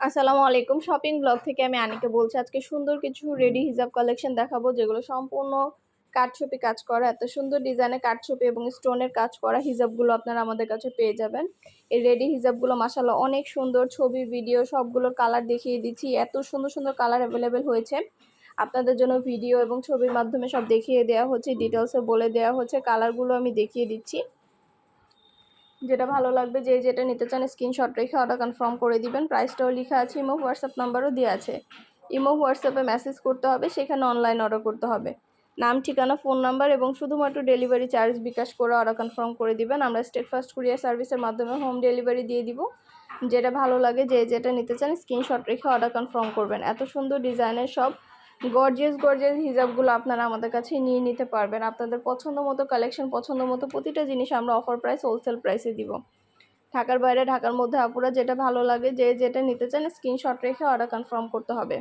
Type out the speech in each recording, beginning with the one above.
আসসালামু আলাইকুম। Shopping blog থেকে আমি আনিকা বলছি, আজকে সুন্দর কিছু রেডি হিজাব কালেকশন দেখাবো, যেগুলো সম্পূর্ণ কাঠছবি কাজ করা, এত সুন্দর ডিজাইনে কাঠছবি এবং স্টোনের কাজ করা হিজাবগুলো আপনারা আমাদের কাছে পেয়ে যাবেন। এই রেডি হিজাবগুলো মাসাল্লাহ অনেক সুন্দর, ছবি ভিডিও সবগুলোর কালার দেখিয়ে দিচ্ছি। এত সুন্দর সুন্দর কালার অ্যাভেলেবেল হয়েছে। আপনাদের জন্য ভিডিও এবং ছবির মাধ্যমে সব দেখিয়ে দেওয়া হচ্ছে ডিটেলসে বলে দেওয়া হচ্ছে কালারগুলো আমি দেখিয়ে দিচ্ছি। যেটা ভালো লাগবে, যে যেটা নিতে চান স্ক্রিনশট রেখে অর্ডার কনফার্ম করে দিবেন। প্রাইসটাও লেখা আছে ইমো হোয়াটসঅ্যাপ নাম্বারও দেওয়া আছে। ইমো হোয়াটসঅ্যাপে মেসেজ করতে হবে, সেখানে অনলাইন অর্ডার করতে হবে। নাম, ঠিকানা ফোন নাম্বার এবং শুধুমাত্র ডেলিভারি চার্জ বিকাশ করে অর্ডার কনফার্ম করে দিবেন। আমরা স্টেট ফার্স্ট কুরিয়ার সার্ভিসের মাধ্যমে হোম ডেলিভারি দিয়ে দিব। যেটা ভালো লাগে, যে যেটা নিতে চান স্ক্রিনশট রেখে অর্ডার কনফার্ম করবেন। এত সুন্দর ডিজাইনের সব গর্জিয়াস গর্জিয়াস হিজাবগুলো আপনারা আমাদের কাছে নিয়ে নিতে পারবেন। আপনাদের পছন্দ মতো কালেকশন পছন্দ মতো প্রতিটা জিনিস আমরা অফার প্রাইস হোলসেল প্রাইসে দিব। ঢাকার বাইরে, ঢাকার মধ্যে আপুরা যেটা ভালো লাগে, যে যেটা নিতে চান স্ক্রিনশট রেখে অর্ডার কনফার্ম করতে হবে।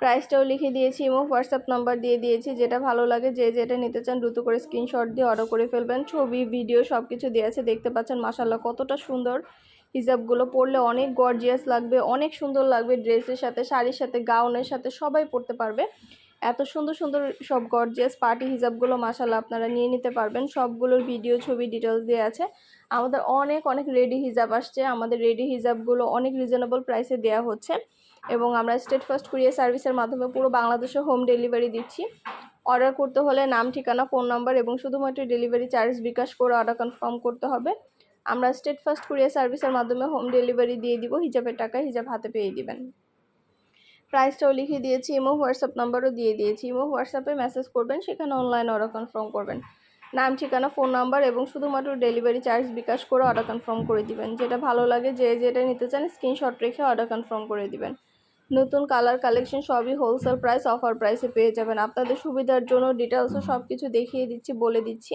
প্রাইসটাও লিখে দিয়েছি এবং হোয়াটসঅ্যাপ নাম্বার দিয়ে দিয়েছি। যেটা ভালো লাগে, যে যেটা নিতে চান দ্রুত করে স্ক্রিনশট দিয়ে অর্ডার করে ফেলবেন। ছবি ভিডিও সব কিছু দিয়ে আছে, দেখতে পাচ্ছেন মাসাল্লাহ কতটা সুন্দর হিজাবগুলো পরলে অনেক গর্জিয়াস লাগবে, অনেক সুন্দর লাগবে ড্রেসের সাথে, শাড়ির সাথে গাউনের সাথে সবাই পরতে পারবে। এত সুন্দর সুন্দর সব গর্জিয়াস পার্টি হিজাবগুলো মাসাল্লাহ আপনারা নিয়ে নিতে পারবেন। সবগুলোর ভিডিও ছবি ডিটেলস দিয়ে আছে। আমাদের অনেক অনেক রেডি হিজাব আসছে। আমাদের রেডি হিজাবগুলো অনেক রিজনেবল প্রাইসে দেওয়া হচ্ছে। এবং আমরা স্টেট ফার্স্ট কুরিয়ার সার্ভিসের মাধ্যমে পুরো বাংলাদেশে হোম ডেলিভারি দিচ্ছি। অর্ডার করতে হলে নাম, ঠিকানা, ফোন নাম্বার এবং শুধুমাত্র ডেলিভারি চার্জ বিকাশ করে অর্ডার কনফার্ম করতে হবে। আমরা স্টেট ফার্স্ট কুরিয়ার সার্ভিসের মাধ্যমে হোম ডেলিভারি দিয়ে দিব, হিজাবের টাকা হিজাব হাতে পেয়ে দিবেন। প্রাইসটাও লিখে দিয়েছি, ইমো, হোয়াটসঅ্যাপ নাম্বারও দিয়ে দিয়েছি। ইমো, হোয়াটসঅ্যাপে মেসেজ করবেন, সেখানে অনলাইন অর্ডার কনফার্ম করবেন। নাম, ঠিকানা, ফোন নাম্বার এবং শুধুমাত্র ডেলিভারি চার্জ বিকাশ করে অর্ডার কনফার্ম করে দিবেন। যেটা ভালো লাগে, যে যেটা নিতে চান, স্ক্রিনশট রেখে অর্ডার কনফার্ম করে দিবেন। নতুন কালার কালেকশন সবই হোলসেল প্রাইস অফার প্রাইসে পেয়ে যাবেন। আপনাদের সুবিধার জন্য ডিটেলসও সব কিছু দেখিয়ে দিচ্ছি, বলে দিচ্ছি।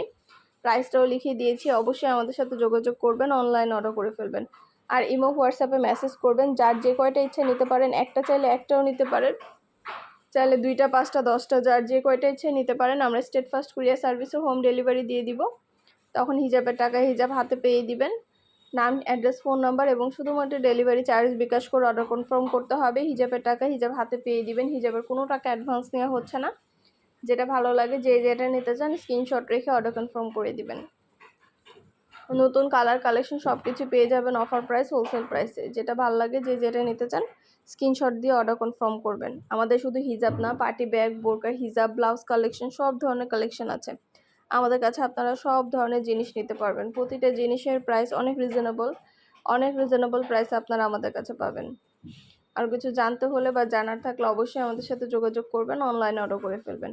প্রাইসটাও লিখে দিয়েছি। অবশ্যই আমাদের সাথে যোগাযোগ করবেন অনলাইন অর্ডার করে ফেলবেন। আর ইমো হোয়াটসঅ্যাপে মেসেজ করবেন, যার যে কয়টা ইচ্ছা নিতে পারেন, একটা চাইলে একটাও নিতে পারেন, চাইলে দুইটা, পাঁচটা, দশটা, যার যে কয়টা ইচ্ছে নিতে পারেন, আমরা স্টেট ফার্স্ট কুরিয়ার সার্ভিসে হোম ডেলিভারি দিয়ে দিব। তখন হিজাবের টাকা হিজাব হাতে পেয়ে দিবেন। নাম, অ্যাড্রেস, ফোন নাম্বার এবং শুধুমাত্র ডেলিভারি চার্জ বিকাশ করে অর্ডার কনফার্ম করতে হবে। হিজাবের টাকা হিজাব হাতে পেয়ে দিবেন। হিজাবের কোনো টাকা অ্যাডভান্স নেওয়া হচ্ছে না। যেটা ভালো লাগে, যে যেটা নিতে চান স্ক্রিনশট রেখে অর্ডার কনফার্ম করে দিবেন। নতুন কালার কালেকশন সব কিছু পেয়ে যাবেন অফার প্রাইস হোলসেল প্রাইসে যেটা ভালো লাগে, যে যেটা নিতে চান স্ক্রিনশট দিয়ে অর্ডার কনফার্ম করবেন। আমাদের শুধু হিজাব না পার্টি ব্যাগ বোরকা, হিজাব ব্লাউজ কালেকশন সব ধরনের কালেকশন আছে। আমাদের কাছে আপনারা সব ধরনের জিনিস নিতে পারবেন। প্রতিটা জিনিসের প্রাইস অনেক রিজনেবল অনেক রিজনেবল প্রাইস আপনারা আমাদের কাছে পাবেন। আর কিছু জানতে হলে বা জানার থাকলে অবশ্যই আমাদের সাথে যোগাযোগ করবেন অনলাইনে অর্ডার করে ফেলবেন।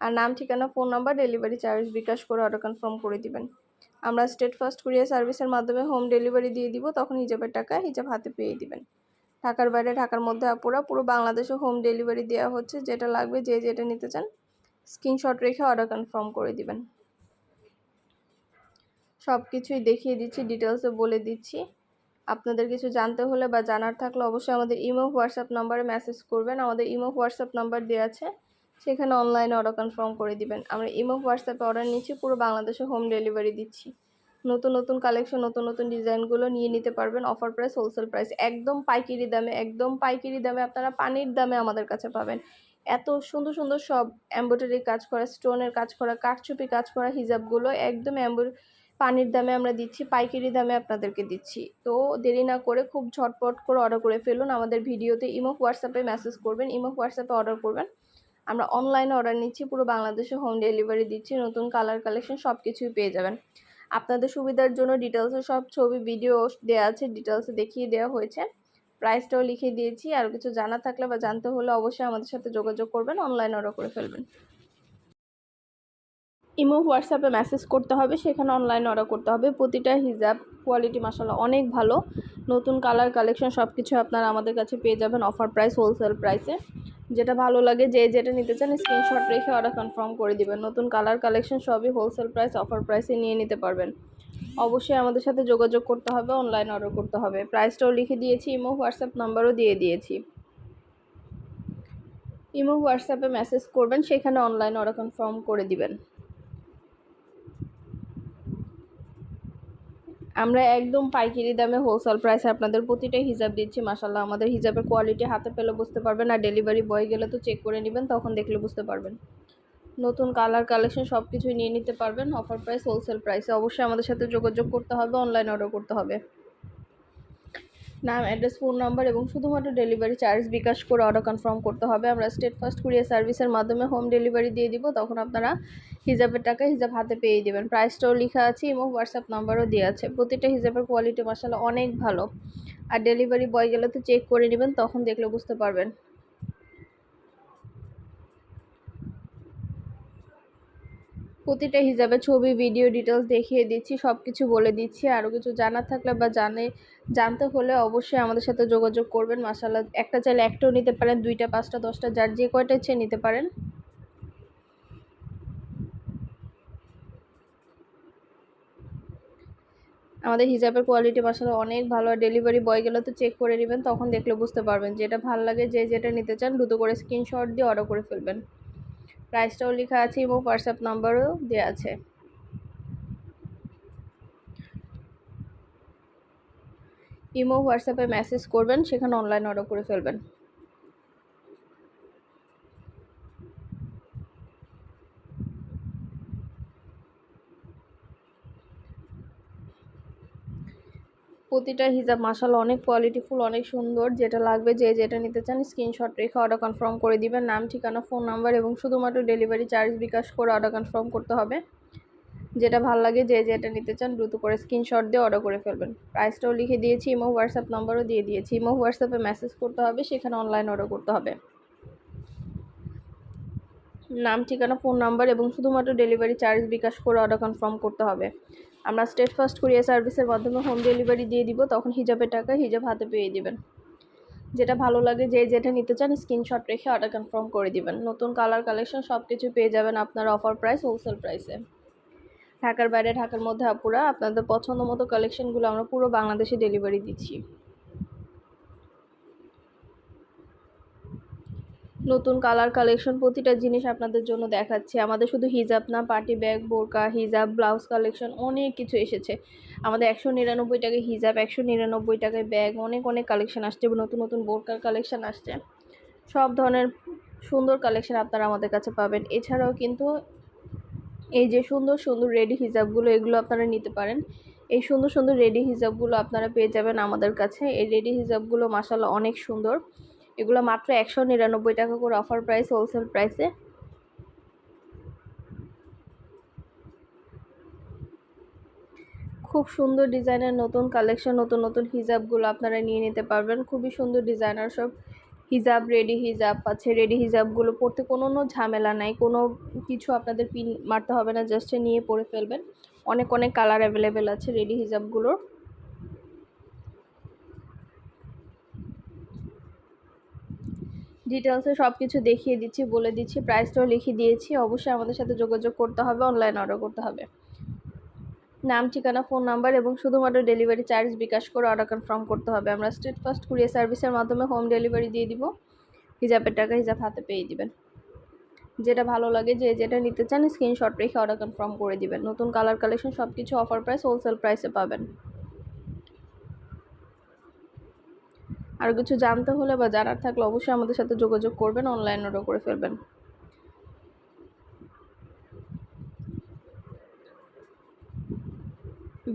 আর নাম, ঠিকানা phone number delivery charge bKash করে অর্ডার কনফার্ম করে দিবেন। আমরা স্টেট ফার্স্ট কুরিয়ার সার্ভিসের মাধ্যমে হোম ডেলিভারি দিয়ে দিব, তখন হিজাবের টাকা হিজাব হাতে পেয়ে দিবেন। ঢাকার বাইরে, ঢাকার মধ্যে আপুরা পুরো বাংলাদেশে হোম ডেলিভারি দেওয়া হচ্ছে, যেটা লাগবে যে যেটা নিতে চান স্ক্রিনশট রেখে অর্ডার কনফার্ম করে দিবেন। সব কিছুই দেখিয়ে দিচ্ছি ডিটেলসে বলে দিচ্ছি। আপনাদের কিছু জানতে হলে বা জানার থাকলে অবশ্যই আমাদের ইমো, হোয়াটসঅ্যাপ নাম্বারে মেসেজ করবেন। আমাদের ইমো, হোয়াটসঅ্যাপ নাম্বার দেওয়া আছে, সেখানে অনলাইনে অর্ডার কনফার্ম করে দিবেন। আমরা ইমো, হোয়াটসঅ্যাপে অর্ডার নিচ্ছি, পুরো বাংলাদেশে হোম ডেলিভারি দিচ্ছি। নতুন নতুন কালেকশন নতুন নতুন ডিজাইনগুলো নিয়ে নিতে পারবেন। অফার প্রাইস হোলসেল প্রাইস একদম পাইকারি দামে, একদম পাইকারি দামে আপনারা পানির দামে আমাদের কাছে পাবেন। এত সুন্দর সুন্দর সব এম্ব্রয়ডারি কাজ করা স্টোনের কাজ করা, কাঠচুপি কাজ করা, হিজাবগুলো একদম এম্ব্রয় পানির দামে আমরা দিচ্ছি, পাইকারি দামে আপনাদেরকে দিচ্ছি। তো দেরি না করে খুব ঝটপট করে অর্ডার করে ফেলুন, আমাদের ভিডিওতে ইমো, হোয়াটসঅ্যাপে মেসেজ করবেন, ইমো, হোয়াটসঅ্যাপে অর্ডার করবেন। আমরা অনলাইনে অর্ডার নিচ্ছি, পুরো বাংলাদেশে হোম ডেলিভারি দিচ্ছি, নতুন কালার কালেকশন সব কিছুই পেয়ে যাবেন। আপনাদের সুবিধার জন্য ডিটেলসে সব ছবি ভিডিও দেওয়া আছে ডিটেলসে দেখিয়ে দেওয়া হয়েছে। প্রাইসটাও লিখে দিয়েছি, আর কিছু জানা থাকলে বা জানতে হলে অবশ্যই আমাদের সাথে যোগাযোগ করবেন অনলাইন অর্ডার করে ফেলবেন। ইমো হোয়াটসঅ্যাপে মেসেজ করতে হবে, সেখানে অনলাইন অর্ডার করতে হবে। প্রতিটা হিজাব কোয়ালিটি মাসাল্লাহ অনেক ভালো। নতুন কালার কালেকশন সব কিছু আপনারা আমাদের কাছে পেয়ে যাবেন অফার প্রাইস হোলসেল প্রাইসে যেটা ভালো লাগে, যে যেটা নিতে চান স্ক্রিনশট রেখে অর্ডার কনফার্ম করে দিবেন। নতুন কালার কালেকশন সবই হোলসেল প্রাইস অফার প্রাইসে নিয়ে নিতে পারবেন। অবশ্যই আমাদের সাথে যোগাযোগ করতে হবে অনলাইন অর্ডার করতে হবে। প্রাইসটাও লিখে দিয়েছি, ইমো হোয়াটসঅ্যাপ নাম্বারও দিয়ে দিয়েছি। ইমো হোয়াটসঅ্যাপে মেসেজ করবেন, সেখানে অনলাইন অর্ডার কনফার্ম করে দিবেন। আমরা একদম পাইকারি দামে হোলসেল প্রাইসে আপনাদের প্রতিটাই হিজাব দিচ্ছি মাসাল্লাহ আমাদের হিজাবের কোয়ালিটি হাতে পেলে বুঝতে পারবেন, আর ডেলিভারি বয় গেলে তো চেক করে নেবেন, তখন দেখলে বুঝতে পারবেন। নতুন কালার কালেকশন সব কিছুই নিয়ে নিতে পারবেন। অফার প্রাইস হোলসেল প্রাইসে অবশ্যই আমাদের সাথে যোগাযোগ করতে হবে অনলাইন অর্ডার করতে হবে। নাম অ্যাড্রেস ফোন নাম্বার এবং শুধুমাত্র ডেলিভারি চার্জ বিকাশ করে অর্ডার কনফার্ম করতে হবে। আমরা স্টেট ফার্স্ট কুরিয়ার সার্ভিসের মাধ্যমে হোম ডেলিভারি দিয়ে দিব, তখন আপনারা হিজাবের টাকা হিজাব হাতে পেয়ে দেবেন। প্রাইসটাও লেখা আছে এবং হোয়াটসঅ্যাপ নাম্বারও দেওয়া আছে। প্রতিটা হিজাবের কোয়ালিটি মশালা অনেক ভালো। আর ডেলিভারি বয় গেলে তো চেক করে নেবেন, তখন দেখলে বুঝতে পারবেন। প্রতিটা হিসাবে ছবি ভিডিও ডিটেলস দেখিয়ে দিচ্ছি সব কিছু বলে দিচ্ছি। আরও কিছু জানার থাকলে বা জানে, জানতে হলে অবশ্যই আমাদের সাথে যোগাযোগ করবেন। মাসাল্লাহ একটা চাইলে একটাও নিতে পারেন, দুইটা, পাঁচটা, দশটা, যার যে কয়টা ইচ্ছে নিতে পারেন। আমাদের হিজাবের কোয়ালিটি মাসাল্লাহ অনেক ভালো। আর ডেলিভারি বয় গেলে তো চেক করে নেবেন, তখন দেখলে বুঝতে পারবেন যেটা ভালো লাগে, যে যেটা নিতে চান দ্রুত করে স্ক্রিনশট দিয়ে অর্ডার করে ফেলবেন। প্রাইসটাও লেখা আছে, এবং হোয়াটসঅ্যাপ নাম্বারও দেওয়া আছে। ইমো হোয়াটসঅ্যাপে মেসেজ করবেন, সেখানে অনলাইন অর্ডার করে ফেলবেন। প্রতিটা হিজাব মাসাল অনেক কোয়ালিটিফুল অনেক সুন্দর। যেটা লাগবে, যে যেটা নিতে চান স্ক্রিনশট রেখে অর্ডার কনফার্ম করে দিবেন। নাম, ঠিকানা ফোন নাম্বার এবং শুধুমাত্র ডেলিভারি চার্জ বিকাশ করে অর্ডার কনফার্ম করতে হবে। যেটা ভালো লাগে, যে যেটা নিতে চান, দ্রুত করে স্ক্রিনশট দিয়ে অর্ডার করে ফেলবেন। প্রাইসটাও লিখে দিয়েছি ইমো হোয়াটসঅ্যাপ নাম্বারও দিয়ে দিয়েছি। ইমো হোয়াটসঅ্যাপে মেসেজ করতে হবে, সেখানে অনলাইন অর্ডার করতে হবে। নাম, ঠিকানা, ফোন নাম্বার এবং শুধুমাত্র ডেলিভারি চার্জ বিকাশ করে অর্ডার কনফার্ম করতে হবে। আমরা স্টেট ফার্স্ট কুরিয়ার সার্ভিসের মাধ্যমে হোম ডেলিভারি দিয়ে দিব, তখন হিজাবের টাকা হিজাব হাতে পেয়ে দিবেন। যেটা ভালো লাগে, যে যেটা নিতে চান স্ক্রিনশট রেখে অর্ডার কনফার্ম করে দিবেন। নতুন কালার কালেকশন সব কিছু পেয়ে যাবেন আপনার অফার প্রাইস হোলসেল প্রাইসে ঢাকার বাইরে, ঢাকার মধ্যে আপুরা আপনাদের পছন্দ মতো কালেকশনগুলো আমরা পুরো বাংলাদেশে ডেলিভারি দিচ্ছি। নতুন কালার কালেকশন প্রতিটা জিনিস আপনাদের জন্য দেখাচ্ছি। আমাদের শুধু হিজাব না পার্টি ব্যাগ বোরকা হিজাব ব্লাউজ কালেকশন অনেক কিছু এসেছে। আমাদের একশো নিরানব্বই টাকায় হিজাব একশো নিরানব্বই টাকায় ব্যাগ অনেক অনেক কালেকশন আসছে, এবং নতুন নতুন বোরকার কালেকশন আসছে। সব ধরনের সুন্দর কালেকশন আপনারা আমাদের কাছে পাবেন। এছাড়াও কিন্তু এই যে সুন্দর সুন্দর রেডি হিজাবগুলো এগুলো আপনারা নিতে পারেন। এই সুন্দর সুন্দর রেডি হিজাবগুলো আপনারা পেয়ে যাবেন আমাদের কাছে। এই রেডি হিজাবগুলো মাসাল্লাহ অনেক সুন্দর। এগুলো মাত্র একশো নিরানব্বই টাকা করে অফার প্রাইস হোলসেল প্রাইসে খুব সুন্দর ডিজাইনের নতুন কালেকশন নতুন নতুন হিজাবগুলো আপনারা নিয়ে নিতে পারবেন। খুবই সুন্দর ডিজাইনার সব। হিজাব রেডি হিজাব, আছে রেডি হিজাবগুলো। পরতে কোনো ঝামেলা নাই। কোনো কিছু আপনাদের পিন মারতে হবে না জাস্ট নিয়ে পরে ফেলবেন। অনেক অনেক কালার অ্যাভেলেবেল আছে রেডি হিজাবগুলোর। ডিটেলসে সব কিছু দেখিয়ে দিচ্ছি, বলে দিচ্ছি প্রাইসটাও লিখে দিয়েছি। অবশ্যই আমাদের সাথে যোগাযোগ করতে হবে অনলাইন অর্ডার করতে হবে। নাম, ঠিকানা ফোন নাম্বার এবং শুধুমাত্র ডেলিভারি চার্জ বিকাশ করে অর্ডার কনফার্ম করতে হবে। আমরা স্টেট ফার্স্ট কুরিয়ার সার্ভিসের মাধ্যমে হোম ডেলিভারি দিয়ে দিব। হিজাবের টাকা হিজাব হাতে পেয়ে দিবেন। যেটা ভালো লাগে, যে যেটা নিতে চান স্ক্রিনশট রেখে অর্ডার কনফার্ম করে দিবেন। নতুন কালার কালেকশন সব কিছু অফার প্রাইস হোলসেল প্রাইসে পাবেন। আর কিছু জানতে হলে বা জানার থাকলে অবশ্যই আমাদের সাথে যোগাযোগ করবেন অনলাইন অর্ডার করে ফেলবেন।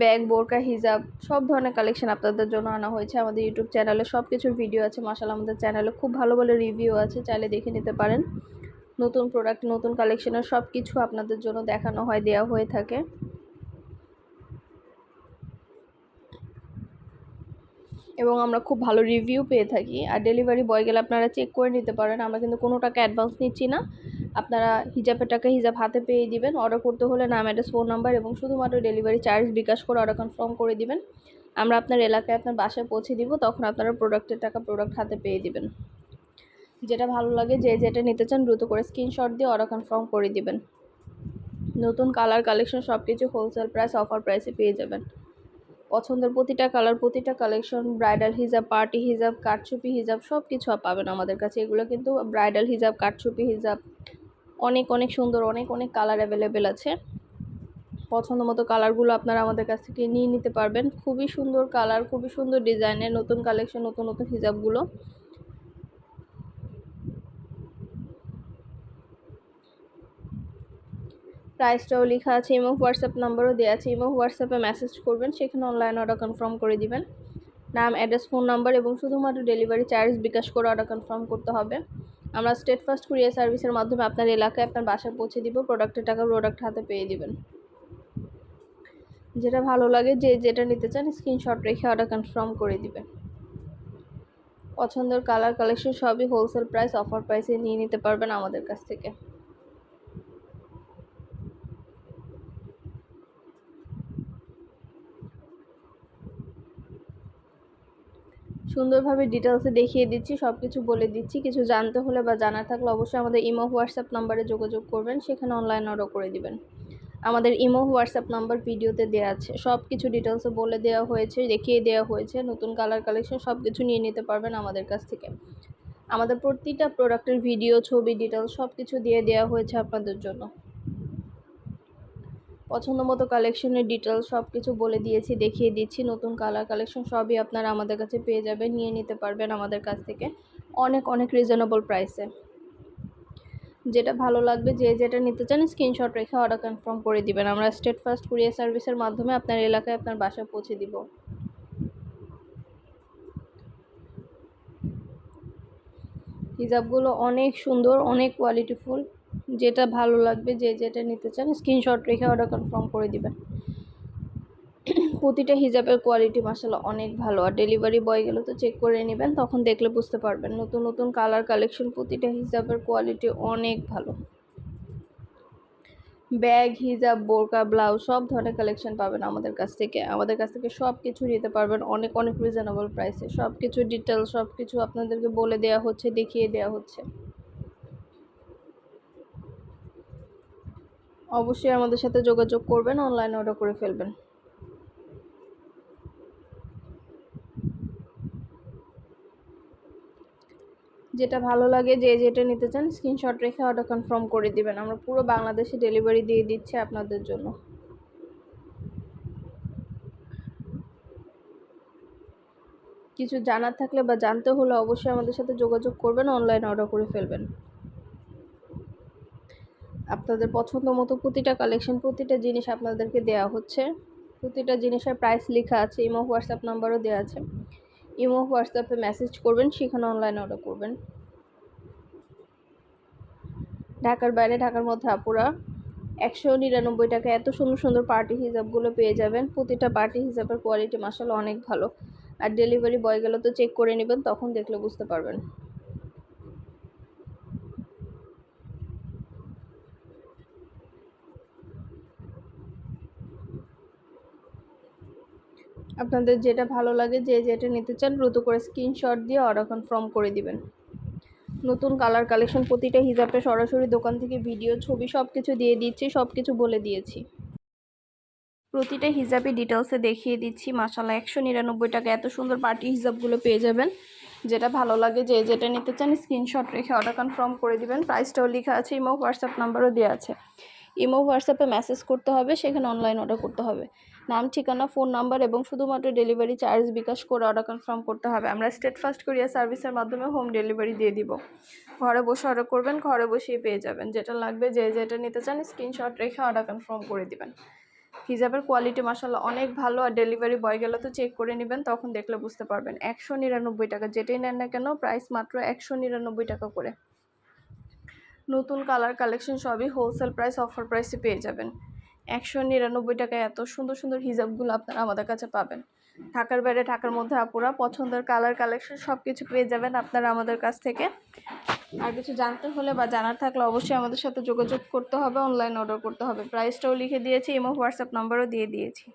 ব্যাগ, বোরকা, হিজাব, সব ধরনের কালেকশন আপনাদের জন্য আনা হয়েছে। আমাদের ইউটিউব চ্যানেলে সব কিছুর ভিডিও আছে। মাসাল আমাদের চ্যানেলে খুব ভালো ভালো রিভিউ আছে, চাইলে দেখে নিতে পারেন। নতুন প্রোডাক্ট নতুন কালেকশনের সব কিছু আপনাদের জন্য দেখানো হয় দেওয়া হয়ে থাকে। এবং আমরা খুব ভালো রিভিউ পেয়ে থাকি। আর ডেলিভারি বয় গেলে আপনারা চেক করে নিতে পারেন। আমরা কিন্তু কোনো টাকা অ্যাডভান্স নিচ্ছি না। আপনারা হিজাবের টাকা হিজাব হাতে পেয়ে দিবেন। অর্ডার করতে হলে নাম অ্যাড্রেস ফোন নাম্বার এবং শুধুমাত্র ডেলিভারি চার্জ বিকাশ করে অর্ডার কনফার্ম করে দিবেন। আমরা আপনার এলাকায় আপনার বাসায় পৌঁছে দিব। তখন আপনারা প্রোডাক্টের টাকা প্রোডাক্ট হাতে পেয়ে দিবেন। যেটা ভালো লাগে, যে যেটা নিতে চান দ্রুত করে স্ক্রিনশট দিয়ে অর্ডার কনফার্ম করে দিবেন। নতুন কালার কালেকশন সব কিছু হোলসেল প্রাইস অফার প্রাইসে পেয়ে যাবেন। পছন্দের প্রতিটা কালার প্রতিটা কালেকশন ব্রাইডাল হিজাব পার্টি হিজাব কাঠছুপি হিজাব সব কিছু পাবেন আমাদের কাছে। এগুলো কিন্তু ব্রাইডাল হিজাব কাঠছুপি হিজাব অনেক অনেক সুন্দর, অনেক অনেক কালার অ্যাভেলেবেল আছে। পছন্দ মতো কালারগুলো আপনারা আমাদের কাছ থেকে নিয়ে নিতে পারবেন। খুবই সুন্দর কালার খুবই সুন্দর ডিজাইনের নতুন কালেকশন নতুন নতুন হিজাবগুলো প্রাইসটাও লেখা আছে ইমো হোয়াটসঅ্যাপ নাম্বারও দেওয়া আছে ইমো হোয়াটসঅ্যাপে মেসেজ করবেন, সেখানে অনলাইন অর্ডার কনফার্ম করে দিবেন। নাম অ্যাড্রেস ফোন নাম্বার এবং শুধুমাত্র ডেলিভারি চার্জ বিকাশ করে অর্ডার কনফার্ম করতে হবে। আমরা স্টেট ফার্স্ট কুরিয়ার সার্ভিসের মাধ্যমে আপনার এলাকায় আপনার বাসায় পৌঁছে দিব প্রোডাক্টের টাকা প্রোডাক্ট হাতে পেয়ে দিবেন। যেটা ভালো লাগে, যে যেটা নিতে চান স্ক্রিনশট রেখে অর্ডার কনফার্ম করে দিবেন। পছন্দের কালার কালেকশন সবই হোলসেল প্রাইস অফার প্রাইসে নিয়ে নিতে পারবেন আমাদের কাছ থেকে। সুন্দরভাবে ডিটেলসে দেখিয়ে দিচ্ছি সব কিছু বলে দিচ্ছি। কিছু জানতে হলে বা জানার থাকলে অবশ্যই আমাদের ইমো, হোয়াটসঅ্যাপ নাম্বারে যোগাযোগ করবেন, সেখানে অনলাইন অর্ডার করে দিবেন। আমাদের ইমো, হোয়াটসঅ্যাপ নাম্বার ভিডিওতে দেওয়া আছে। সব কিছু ডিটেলসে বলে দেওয়া হয়েছে, দেখিয়ে দেওয়া হয়েছে। নতুন কালার কালেকশন সব কিছু নিয়ে নিতে পারবেন আমাদের কাছ থেকে। আমাদের প্রতিটা প্রোডাক্টের ভিডিও ছবি ডিটেলস সব কিছু দিয়ে দেওয়া হয়েছে আপনাদের জন্য। পছন্দ মতো কালেকশনের ডিটেলস সব কিছু বলে দিয়েছি, দেখিয়ে দিচ্ছি। নতুন কালার কালেকশন সবই আপনারা আমাদের কাছে পেয়ে যাবেন, নিয়ে নিতে পারবেন আমাদের কাছ থেকে অনেক অনেক রিজনেবল প্রাইসে যেটা ভালো লাগবে, যে যেটা নিতে চান স্ক্রিনশট রেখে অর্ডার কনফার্ম করে দিবেন। আমরা স্টেট ফার্স্ট কুরিয়ার সার্ভিসের মাধ্যমে আপনার এলাকায় আপনার বাসায় পৌঁছে দিব। হিজাবগুলো অনেক সুন্দর, অনেক কোয়ালিটিফুল যেটা ভালো লাগবে, যে যেটা নিতে চান স্ক্রিনশট রেখে অর্ডার কনফার্ম করে দিবেন। প্রতিটা হিজাবের কোয়ালিটি মাসাল অনেক ভালো। আর ডেলিভারি বয় গেলে তো চেক করে নেবেন, তখন দেখলে বুঝতে পারবেন। নতুন নতুন কালার কালেকশন প্রতিটা হিজাবের কোয়ালিটি অনেক ভালো। ব্যাগ, হিজাব, বোরকা ব্লাউজ সব ধরনের কালেকশন পাবেন আমাদের কাছ থেকে। আমাদের কাছ থেকে সব কিছু নিতে পারবেন, অনেক অনেক রিজনেবল প্রাইসে সব কিছু ডিটেলস সব কিছু আপনাদেরকে বলে দেওয়া হচ্ছে, দেখিয়ে দেওয়া হচ্ছে। অবশ্যই আমাদের সাথে যোগাযোগ করবেন অনলাইন অর্ডার করে ফেলবেন। যেটা ভালো লাগে, যে যেটা নিতে চান স্ক্রিনশট রেখে অর্ডার কনফার্ম করে দিবেন। আমরা পুরো বাংলাদেশে ডেলিভারি দিয়ে দিচ্ছি আপনাদের জন্য। কিছু জানার থাকলে বা জানতে হলে অবশ্যই আমাদের সাথে যোগাযোগ করবেন অনলাইন অর্ডার করে ফেলবেন। আপনাদের পছন্দ মতো প্রতিটা কালেকশন প্রতিটা জিনিস আপনাদেরকে দেওয়া হচ্ছে। প্রতিটা জিনিসের প্রাইস লেখা আছে ইমো হোয়াটসঅ্যাপ নাম্বারও দেওয়া আছে। ইমো হোয়াটসঅ্যাপে মেসেজ করবেন, সেখানে অনলাইন অর্ডার করবেন। ঢাকার বাইরে, ঢাকার মধ্যে আপুরা একশো নিরানব্বই টাকা, এত সুন্দর সুন্দর পার্টি হিসাবগুলো পেয়ে যাবেন। প্রতিটা পার্টি হিসাবের কোয়ালিটি মাসাল অনেক ভালো। আর ডেলিভারি বয় গেলে তো চেক করে নেবেন, তখন দেখলে বুঝতে পারবেন। আপনাদের যেটা ভালো লাগে যে যেটা নিতে চান, দ্রুত করে স্ক্রিনশট দিয়ে অর্ডার কনফার্ম করে দিবেন। নতুন কালার কালেকশন প্রতিটা হিসাবে সরাসরি দোকান থেকে ভিডিও ছবি সব কিছু দিয়ে দিচ্ছি সব কিছু বলে দিয়েছি। প্রতিটা হিজাবই ডিটেলসে দেখিয়ে দিচ্ছি। মাসালা একশো নিরানব্বই টাকা। এত সুন্দর পার্টি হিসাবগুলো পেয়ে যাবেন। যেটা ভালো লাগে, যে যেটা নিতে চান স্ক্রিনশট রেখে অর্ডার কনফার্ম করে দিবেন। প্রাইসটাও লেখা আছে ইমো হোয়াটসঅ্যাপ নাম্বারও দেওয়া আছে। ইমো হোয়াটসঅ্যাপে মেসেজ করতে হবে, সেখানে অনলাইন অর্ডার করতে হবে। নাম, ঠিকানা, ফোন নাম্বার এবং শুধুমাত্র ডেলিভারি চার্জ বিকাশ করে অর্ডার কনফার্ম করতে হবে। আমরা স্টেট ফার্স্ট কুরিয়ার সার্ভিসের মাধ্যমে হোম ডেলিভারি দিয়ে দিব। ঘরে বসে অর্ডার করবেন, ঘরে বসেই পেয়ে যাবেন। যেটা লাগবে, যে যেটা নিতে চান স্ক্রিনশট রেখে অর্ডার কনফার্ম করে দিবেন। হিজাবের কোয়ালিটি মাসাল্লাহ অনেক ভালো আর ডেলিভারি বয় গেলে তো চেক করে নেবেন, তখন দেখলে বুঝতে পারবেন। একশো নিরানব্বই টাকা, যেটাই নেন না কেন প্রাইস মাত্র একশো নিরানব্বই টাকা করে। নতুন কালার কালেকশন সবই হোলসেল প্রাইস অফার প্রাইসে পেয়ে যাবেন। একশো নিরানব্বই টাকায় এত সুন্দর সুন্দর হিজাবগুলো আপনারা আমাদের কাছে পাবেন। ঢাকার বাইরে, ঢাকার মধ্যে আপুরা পছন্দের কালার কালেকশন সব কিছু পেয়ে যাবেন আপনারা আমাদের কাছ থেকে। আর কিছু জানতে হলে বা জানার থাকলে অবশ্যই আমাদের সাথে যোগাযোগ করতে হবে অনলাইন অর্ডার করতে হবে। প্রাইসটাও লিখে দিয়েছি এবং হোয়াটসঅ্যাপ নাম্বারও দিয়ে দিয়েছি।